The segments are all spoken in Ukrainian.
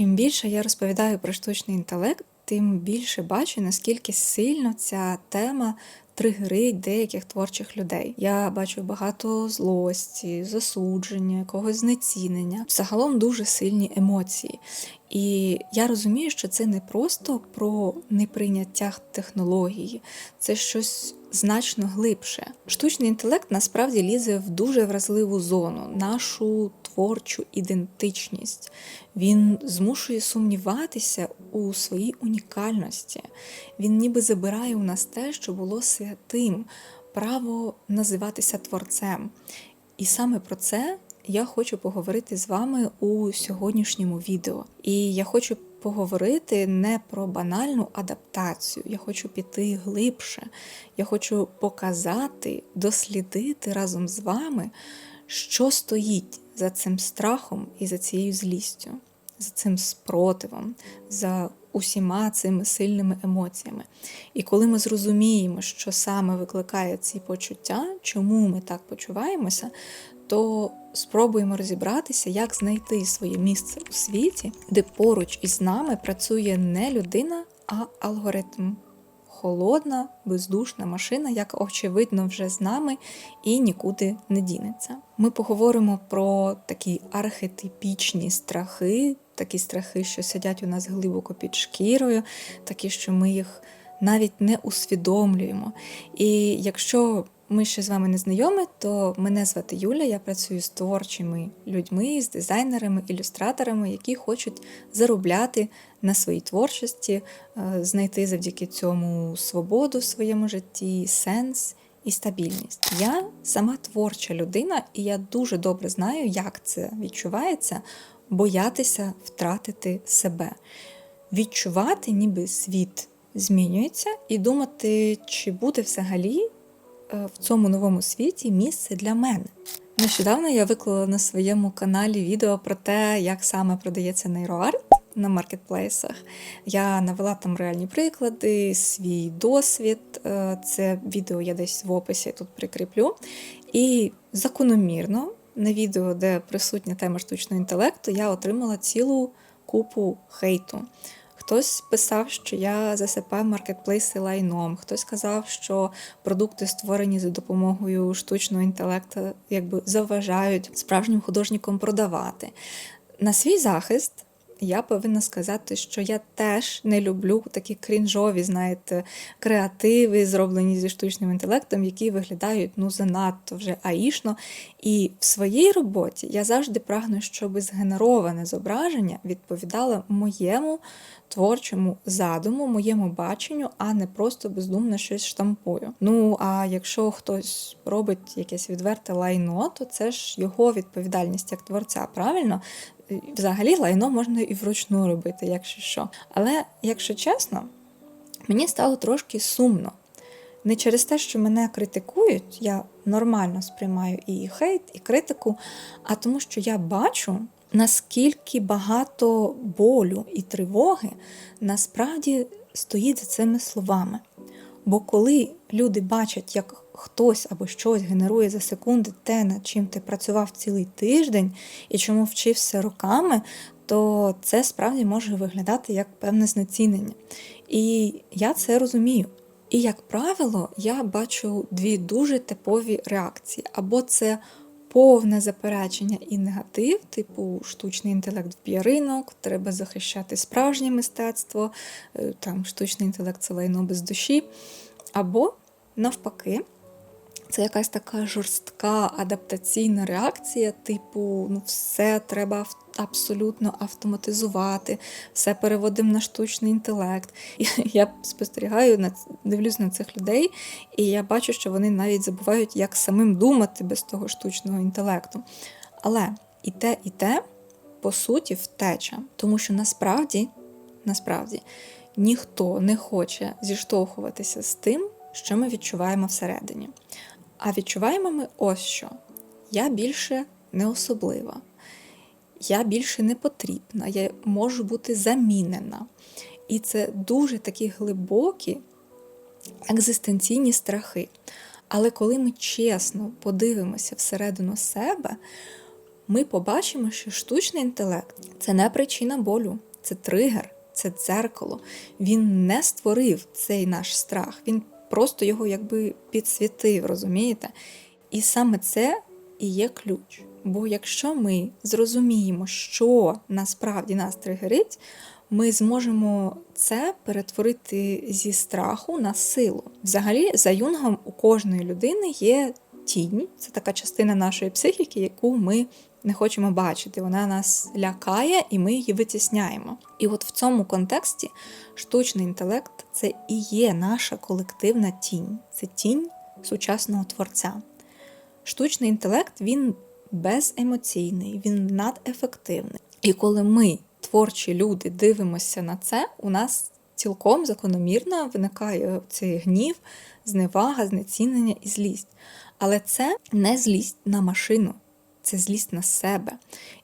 Чим більше я розповідаю про штучний інтелект, тим більше бачу, наскільки сильно ця тема тригерить деяких творчих людей. Я бачу багато злості, засудження, якогось знецінення, загалом дуже сильні емоції. І я розумію, що це не просто про неприйняття технології, це щось значно глибше. Штучний інтелект насправді лізе в дуже вразливу зону, нашу творчу ідентичність. Він змушує сумніватися у своїй унікальності. Він ніби забирає у нас те, що було святим, право називатися творцем. І саме про це я хочу поговорити з вами у сьогоднішньому відео. І я хочу поговорити не про банальну адаптацію. Я хочу піти глибше. Я хочу показати, дослідити разом з вами, що стоїть за цим страхом і за цією злістю, за цим спротивом, за усіма цими сильними емоціями. І коли ми зрозуміємо, що саме викликає ці почуття, чому ми так почуваємося, то спробуємо розібратися, як знайти своє місце у світі, де поруч із нами працює не людина, а алгоритм. Холодна, бездушна машина, яка очевидно вже з нами і нікуди не дінеться. Ми поговоримо про такі архетипічні страхи, такі страхи, що сидять у нас глибоко під шкірою, такі, що ми їх навіть не усвідомлюємо. І якщо ми ще з вами не знайомі, то мене звати Юля, я працюю з творчими людьми, з дизайнерами, ілюстраторами, які хочуть заробляти на своїй творчості, е, знайти завдяки цьому свободу в своєму житті, сенс і стабільність. Я сама творча людина, і я дуже добре знаю, як це відчувається, боятися втратити себе, відчувати, ніби світ змінюється, і думати, чи буде взагалі. Е, в цьому новому світі місце для мене. Нещодавно я виклала на своєму каналі відео про те, як саме продається нейроарт на маркетплейсах. Я навела там реальні приклади, свій досвід. Е, це відео я десь в описі тут прикріплю. І закономірно на відео, де присутня тема штучного інтелекту, я отримала цілу купу хейту. Хтось писав, що я засипаю маркетплейси лайном, хтось казав, що продукти, створені за допомогою штучного інтелекту, якби заважають справжнім художникам продавати. На свій захист. Я повинна сказати, що я теж не люблю такі крінжові, знаєте, креативи, зроблені зі штучним інтелектом, які виглядають ну занадто вже аїшно. І в своїй роботі я завжди прагну, щоб згенероване зображення відповідало моєму творчому задуму, моєму баченню, а не просто бездумно щось штампую. Ну а якщо хтось робить якесь відверте лайно, то це ж його відповідальність як творця, правильно? Взагалі лайно можна і вручну робити, якщо що. Але якщо чесно, мені стало трошки сумно. Не через те, що мене критикують, я нормально сприймаю і хейт, і критику, а тому, що я бачу, наскільки багато болю і тривоги насправді стоїть за цими словами. Бо коли люди бачать, як хтось або щось генерує за секунди те, над чим ти працював цілий тиждень і чому вчився роками, то це справді може виглядати як певне знецінення. І я це розумію. І, як правило, я бачу дві дуже типові реакції: або це повне заперечення і негатив, типу штучний інтелект вб'є ринок, треба захищати справжнє мистецтво, е, там штучний інтелект це лайно без душі. Або навпаки. Це якась така жорстка адаптаційна реакція, типу, ну все треба абсолютно автоматизувати, все переводимо на штучний інтелект. І я спостерігаю, на дивлюсь на цих людей, і я бачу, що вони навіть забувають, як самим думати без того штучного інтелекту. Але і те, і те, по суті, втеча. Тому що насправді, насправді ніхто не хоче зіштовхуватися з тим, що ми відчуваємо всередині. А відчуваємо ми ось що. Я більше не особлива, я більше не потрібна, я можу бути замінена. І це дуже такі глибокі екзистенційні страхи. Але коли ми чесно подивимося всередину себе, ми побачимо, що штучний інтелект це не причина болю, це тригер, це дзеркало. Він не створив цей наш страх, він просто його якби підсвітив, розумієте? І саме це і є ключ. Бо якщо ми зрозуміємо, що насправді нас тригерить, ми зможемо це перетворити зі страху на силу. Взагалі, за юнгом у кожної людини є тінь, це така частина нашої психіки, яку ми не хочемо бачити. Вона нас лякає і ми її витісняємо. І от в цьому контексті штучний інтелект це і є наша колективна тінь, це тінь сучасного творця. Штучний інтелект він беземоційний, він надефективний. І коли ми, творчі люди, дивимося на це, у нас цілком закономірно виникає цей гнів, зневага, знецінення і злість. Але це не злість на машину, це злість на себе.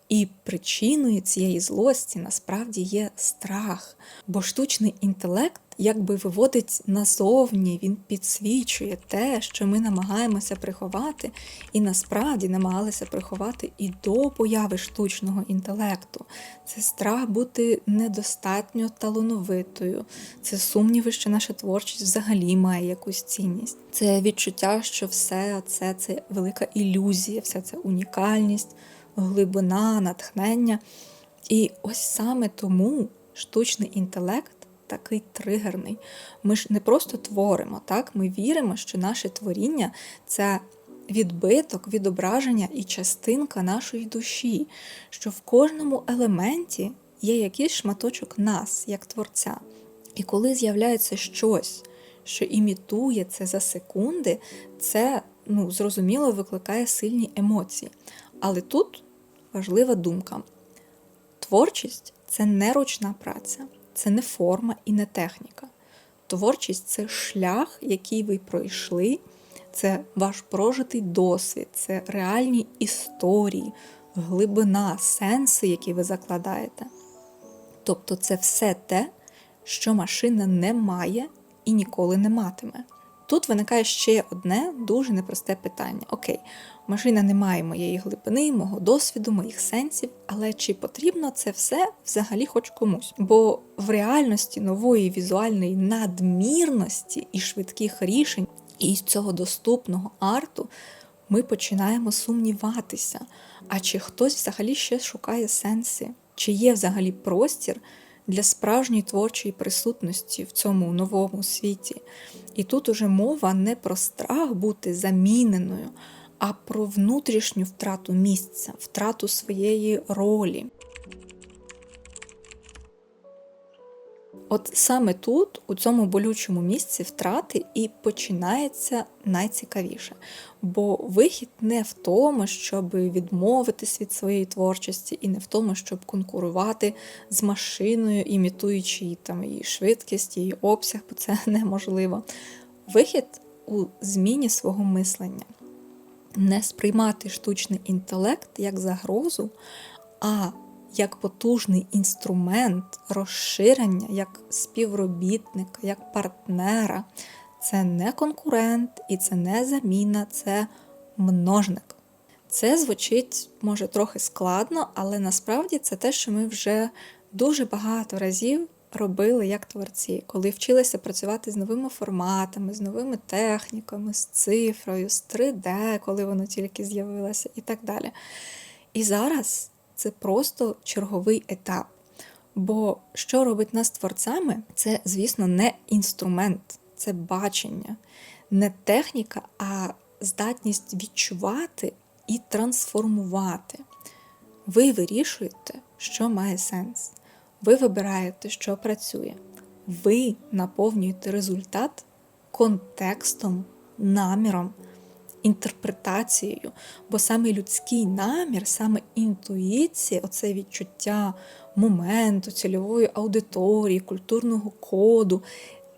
І причиною цієї злості насправді є страх, бо штучний інтелект якби виводить назовні, він підсвічує те, що ми намагаємося приховати, і насправді намагалися приховати і до появи штучного інтелекту. Це страх бути недостатньо талановитою, це сумніви, що наша творчість взагалі має якусь цінність. Це відчуття, що все це, це велика ілюзія, вся ця унікальність, глибина, натхнення. І ось саме тому штучний інтелект такий тригерний. Ми ж не просто творимо, так? Ми віримо, що наше творіння це відбиток, відображення і частинка нашої душі, що в кожному елементі є якийсь шматочок нас, як творця. І коли з'являється щось, що імітує це за секунди, це ну, зрозуміло викликає сильні емоції. Але тут важлива думка: творчість це не ручна праця, це не форма і не техніка. Творчість це шлях, який ви пройшли, це ваш прожитий досвід, це реальні історії, глибина, сенси, які ви закладаєте. Тобто це все те, що машина не має і ніколи не матиме. Тут виникає ще одне дуже непросте питання. Окей, машина не має моєї глибини, мого досвіду, моїх сенсів, але чи потрібно це все взагалі хоч комусь? Бо в реальності нової візуальної надмірності і швидких рішень, і цього доступного арту ми починаємо сумніватися. А чи хтось взагалі ще шукає сенси? Чи є взагалі простір? Для справжньої творчої присутності в цьому новому світі. І тут уже мова не про страх бути заміненою, а про внутрішню втрату місця, втрату своєї ролі. От саме тут, у цьому болючому місці втрати, і починається найцікавіше. Бо вихід не в тому, щоб відмовитись від своєї творчості, і не в тому, щоб конкурувати з машиною, імітуючи її, там, її швидкість, її обсяг, бо це неможливо. Вихід у зміні свого мислення. Не сприймати штучний інтелект як загрозу, а як потужний інструмент розширення, як співробітника, як партнера. Це не конкурент і це не заміна, це множник. Це звучить, може, трохи складно, але насправді це те, що ми вже дуже багато разів робили як творці, коли вчилися працювати з новими форматами, з новими техніками, з цифрою, з 3D, коли воно тільки з'явилося, і так далі. І зараз це просто черговий етап. Бо що робить нас творцями, це, звісно, не інструмент, це бачення, не техніка, а здатність відчувати і трансформувати. Ви вирішуєте, що має сенс. Ви вибираєте, що працює. Ви наповнюєте результат контекстом, наміром інтерпретацією, бо саме людський намір, саме інтуїція, оце відчуття моменту, цільової аудиторії, культурного коду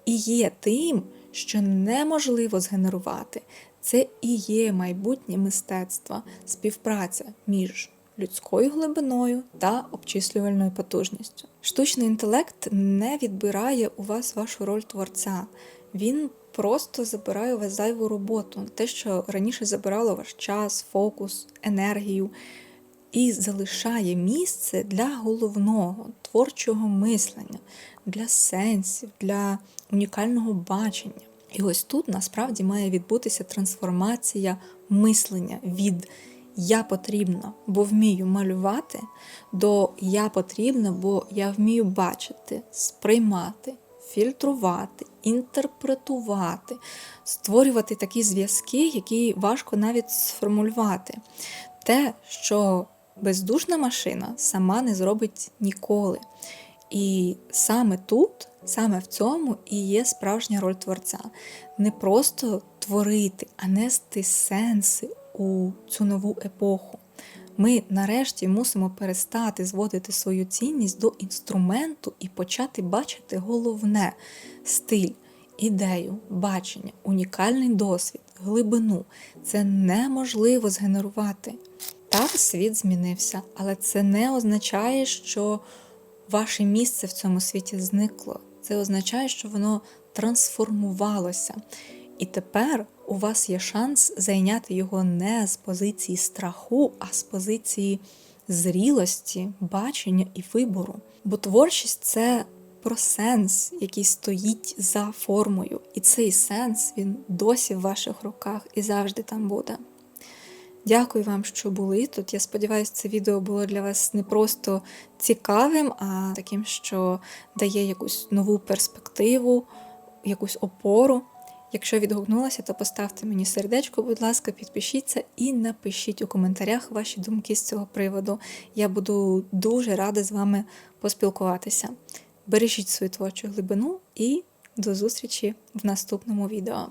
і є тим, що неможливо згенерувати. Це і є майбутнє мистецтво, співпраця між людською глибиною та обчислювальною потужністю. Штучний інтелект не відбирає у вас вашу роль творця. Він просто забирає у вас зайву роботу, те, що раніше забирало ваш час, фокус, енергію. і залишає місце для головного творчого мислення, для сенсів, для унікального бачення. І ось тут насправді має відбутися трансформація мислення від я потрібна, бо вмію малювати, до я потрібна, бо я вмію бачити, сприймати, фільтрувати, інтерпретувати, створювати такі зв'язки, які важко навіть сформулювати. Те, що бездушна машина сама не зробить ніколи. І саме тут, саме в цьому і є справжня роль творця. Не просто творити, а нести сенси у цю нову епоху. Ми нарешті мусимо перестати зводити свою цінність до інструменту і почати бачити головне стиль, ідею, бачення, унікальний досвід, глибину. Це неможливо згенерувати. Так, світ змінився, але це не означає, що ваше місце в цьому світі зникло. Це означає, що воно трансформувалося. І тепер у вас є шанс зайняти його не з позиції страху, а з позиції зрілості, бачення і вибору. Бо творчість це про сенс, який стоїть за формою. І цей сенс він досі в ваших руках і завжди там буде. Дякую вам, що були тут. Я сподіваюся, це відео було для вас не просто цікавим, а таким, що дає якусь нову перспективу, якусь опору. Якщо відгукнулося, то поставте мені сердечко, будь ласка, підпишіться і напишіть у коментарях ваші думки з цього приводу. Я буду дуже рада з вами поспілкуватися. Бережіть свою творчу глибину і до зустрічі в наступному відео.